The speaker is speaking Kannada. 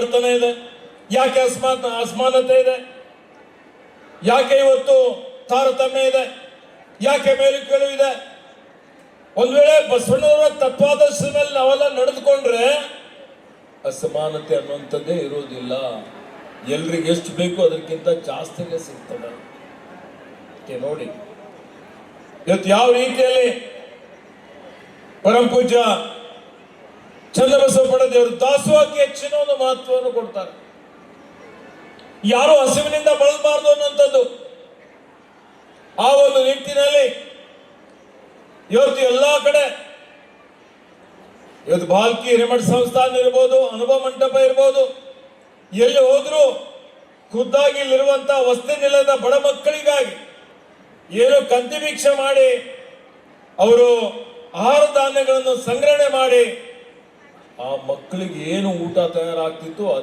ಬಡತನ ಇದೆ. ಯಾಕೆ ಅಸಮಾನ ಅಸಮಾನತೆ ಇದೆ? ಯಾಕೆ ಇವತ್ತು ತಾರತಮ್ಯ ಇದೆ? ಯಾಕೆ ಮೇಲುಕೀಳು ಇದೆ? ಒಂದ್ ವೇಳೆ ಬಸವಣ್ಣವರ ತತ್ವಾದರ್ಶದ ಮೇಲೆ ನಾವೆಲ್ಲ ನಡೆದುಕೊಂಡ್ರೆ ಅಸಮಾನತೆ ಅನ್ನುವಂಥದ್ದೇ ಇರೋದಿಲ್ಲ ಎಲ್ರಿಗೆ ಎಷ್ಟು ಬೇಕು ಅದಕ್ಕಿಂತ ಜಾಸ್ತಿನೇ ಸಿಗ್ತದೆ. ನೋಡಿ. ಇವತ್ತು ಯಾವ ರೀತಿಯಲ್ಲಿ ಪರಮ ಪೂಜ್ಯ ಚನ್ನಬಸವ ದೇವರು ದಾಸೋಹಕ್ಕೆ ಹೆಚ್ಚಿನ ಒಂದು ಮಹತ್ವವನ್ನು ಕೊಡ್ತಾರೆ. ಯಾರು ಹಸಿವಿನಿಂದ ಬಳಲಬಾರದು ಅನ್ನುವಂಥದ್ದು. ಆ ಒಂದು ನಿಟ್ಟಿನಲ್ಲಿ ಇವತ್ತು ಎಲ್ಲಾ ಕಡೆ ಇವತ್ತು ಬಾಲ್ಕಿ ಹಿರೇಮಠ ಸಂಸ್ಥಾನ ಇರ್ಬೋದು, ಅನುಭವ ಮಂಟಪ ಇರ್ಬೋದು, ಎಲ್ಲಿ ಹೋದ್ರು ಖುದ್ದಾಗಿ ಇಲ್ಲಿರುವಂತಹ ವಸ್ತಿ ನಿಲಯದ ಬಡ ಮಕ್ಕಳಿಗಾಗಿ ಏನು ಕಂತಿ ಭಿಕ್ಷೆ ಮಾಡಿ, ಅವರು ಆಹಾರ ಧಾನ್ಯಗಳನ್ನು ಸಂಗ್ರಹಣೆ ಮಾಡಿ ಆ ಮಕ್ಕಳಿಗೆ ಏನು ಊಟ ತಯಾರಾಗ್ತಿತ್ತು